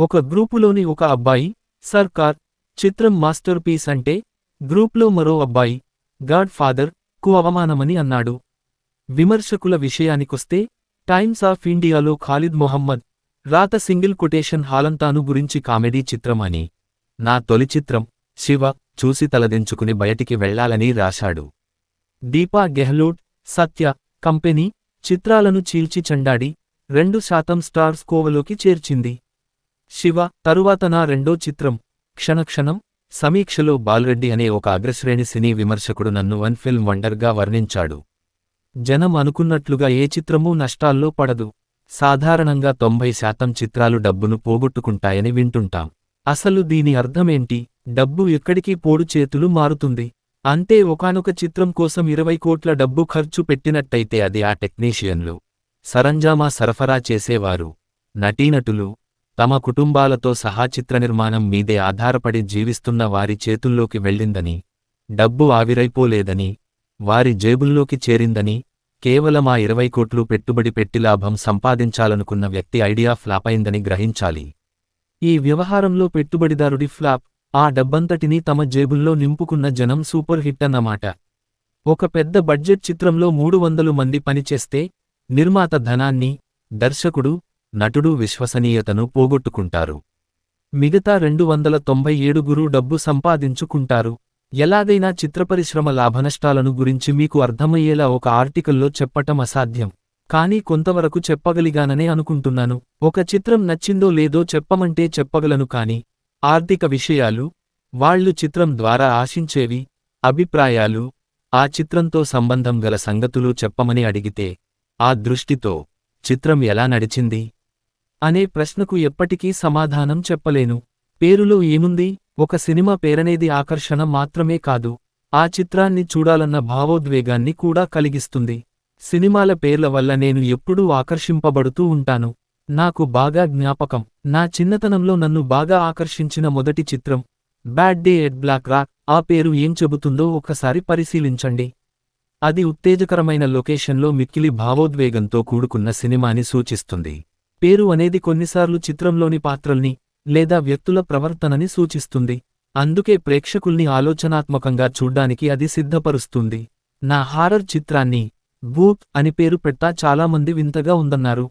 ఒక గ్రూపులోని ఒక అబ్బాయి సర్కార్ చిత్రం మాస్టర్ పీస్ అంటే గ్రూప్లో మరో అబ్బాయి గాడ్ ఫాదర్కు అవమానమని అన్నాడు. విమర్శకుల విషయానికొస్తే టైమ్స్ ఆఫ్ ఇండియాలో ఖాలిద్ మొహమ్మద్ రాత సింగిల్ కొటేషన్ హాలంతాను గురించి కామెడీ చిత్రం అని. నా తొలి చిత్రం శివ చూసి తలదించుకుని బయటికి వెళ్ళాలని రాశాడు. దీపా గెహ్లోట్ సత్య కంపెనీ చిత్రాలను చీల్చి చండాడి రెండు శాతం స్టార్స్ కోవలోకి చేర్చింది. శివ తరువాత నా రెండో చిత్రం. క్షణక్షణం సమీక్షలో బాలరెడ్డి అనే ఒక అగ్రశ్రేణి సినీ విమర్శకుడు నన్ను వన్ ఫిల్మ్ వండర్గా వర్ణించాడు. జనం అనుకున్నట్లుగా ఏ చిత్రమూ నష్టాల్లో పడదు. సాధారణంగా తొంభై శాతం చిత్రాలు డబ్బును పోగొట్టుకుంటాయని వింటుంటాం. అసలు దీని అర్థమేంటి? డబ్బు ఎక్కడికి పోడు చేతులు మారుతుంది. అంతే ఒకానొక చిత్రం కోసం ఇరవై కోట్ల డబ్బు ఖర్చు పెట్టినట్టయితే అది ఆ టెక్నీషియన్లు. సరంజామా సరఫరా చేసేవారు. నటీనటులు తమ కుటుంబాలతో సహా చిత్ర నిర్మాణం మీదే ఆధారపడి జీవిస్తున్న వారి చేతుల్లోకి వెళ్ళిందని డబ్బు ఆవిరైపోలేదని వారి జేబుల్లోకి చేరిందని కేవలం ఆ ఇరవై కోట్లు పెట్టుబడి పెట్టి లాభం సంపాదించాలనుకున్న వ్యక్తి ఐడియా ఫ్లాప్ అయిందని గ్రహించాలి. ఈ వ్యవహారంలో పెట్టుబడిదారుడి ఫ్లాప్ ఆ డబ్బంతటినీ తమ జేబుల్లో నింపుకున్న జనం సూపర్ హిట్ అన్నమాట. ఒక పెద్ద బడ్జెట్ చిత్రంలో మూడు వందలు మంది పనిచేస్తే నిర్మాత ధనాన్ని దర్శకుడు నటుడు విశ్వసనీయతను పోగొట్టుకుంటారు. మిగతా రెండు వందల తొంభై ఏడుగురు డబ్బు సంపాదించుకుంటారు. ఎలాగైనా చిత్రపరిశ్రమ లాభనష్టాలను గురించి మీకు అర్థమయ్యేలా ఒక ఆర్టికల్లో చెప్పటం అసాధ్యం. కానీ కొంతవరకు చెప్పగలిగాననే అనుకుంటున్నాను. ఒక చిత్రం నచ్చిందో లేదో చెప్పమంటే చెప్పగలను కాని ఆర్థిక విషయాలు వాళ్ళు చిత్రం ద్వారా ఆశించేవి అభిప్రాయాలు ఆ చిత్రంతో సంబంధం గల సంగతులు చెప్పమని అడిగితే ఆ దృష్టితో చిత్రం ఎలా నడిచింది? అనే ప్రశ్నకు ఎప్పటికీ సమాధానం చెప్పలేను. పేరులో ఏముంది? ఒక సినిమా పేరనేది ఆకర్షణ మాత్రమే కాదు. ఆ చిత్రాన్ని చూడాలన్న భావోద్వేగాన్ని కూడా కలిగిస్తుంది. సినిమాల పేర్ల వల్ల నేను ఎప్పుడూ ఆకర్షింపబడుతూ ఉంటాను. నాకు బాగా జ్ఞాపకం. నా చిన్నతనంలో నన్ను బాగా ఆకర్షించిన మొదటి చిత్రం Bad Day at Black Rock ఆ పేరు ఏం చెబుతుందో ఒకసారి పరిశీలించండి. అది ఉత్తేజకరమైన లొకేషన్లో మిక్కిలి భావోద్వేగంతో కూడుకున్న సినిమాని సూచిస్తుంది. పేరు అనేది కొన్నిసార్లు చిత్రంలోని పాత్రల్ని లేదా వ్యక్తుల ప్రవర్తనని సూచిస్తుంది. అందుకే ప్రేక్షకుల్ని ఆలోచనాత్మకంగా చూడ్డానికి అది సిద్ధపరుస్తుంది. నా హారర్ చిత్రాన్ని బూత్ అని పేరు పెట్టా చాలామంది వింతగా ఉందన్నారు.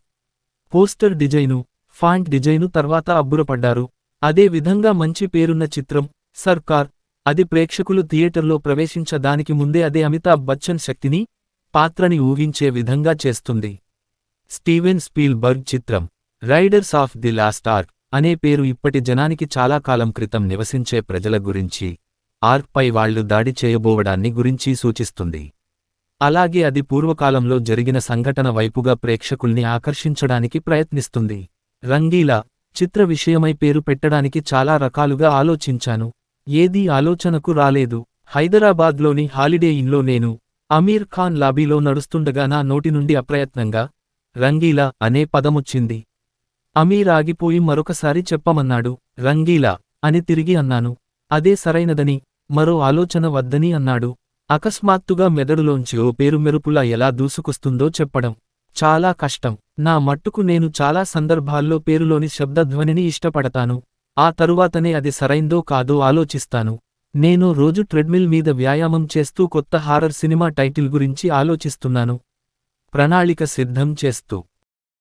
పోస్టర్ డిజైను ఫాంట్ డిజైను తర్వాత అబ్బురపడ్డారు. అదే విధంగా మంచి పేరున్న చిత్రం సర్కార్ అది ప్రేక్షకులు థియేటర్లో ప్రవేశించదానికి ముందే అదే అమితాబ్ బచ్చన్ శక్తిని పాత్రని ఊహించే విధంగా చేస్తుంది. స్టీవెన్ స్పీల్బర్గ్ చిత్రం Raiders of the Lost Ark అనే పేరు ఇప్పటి జనానికి చాలా కాలం క్రితం నివసించే ప్రజల గురించి ఆర్క్పై వాళ్ళు దాడి చేయబోవడాన్ని గురించి సూచిస్తుంది. అలాగే అది పూర్వకాలంలో జరిగిన సంఘటన వైపుగా ప్రేక్షకుల్ని ఆకర్షించడానికి ప్రయత్నిస్తుంది. రంగీలా చిత్ర విషయమై పేరు పెట్టడానికి చాలా రకాలుగా ఆలోచించాను. ఏదీ ఆలోచనకు రాలేదు. హైదరాబాద్లోని హాలిడే ఇన్లో నేను అమీర్ ఖాన్ లాబీలో నడుస్తుండగా నా నోటి నుండి అప్రయత్నంగా రంగీలా అనే పదముచ్చింది. అమీర్ ఆగిపోయి మరొకసారి చెప్పమన్నాడు రంగీలా అని తిరిగి అన్నాను. అదే సరైనదని మరో ఆలోచన వద్దని అన్నాడు. అకస్మాత్తుగా మెదడులోంచి ఓ పేరు మెరుపులా ఎలా దూసుకొస్తుందో చెప్పడం చాలా కష్టం. నా మట్టుకు నేను చాలా సందర్భాల్లో పేరులోని శబ్దధ్వనిని ఇష్టపడతాను. ఆ తరువాతనే అది సరైందో కాదో ఆలోచిస్తాను. నేను రోజు ట్రెడ్మిల్ మీద వ్యాయామం చేస్తూ కొత్త హారర్ సినిమా టైటిల్ గురించి ఆలోచిస్తున్నాను. ప్రణాళిక సిద్ధం చేస్తూ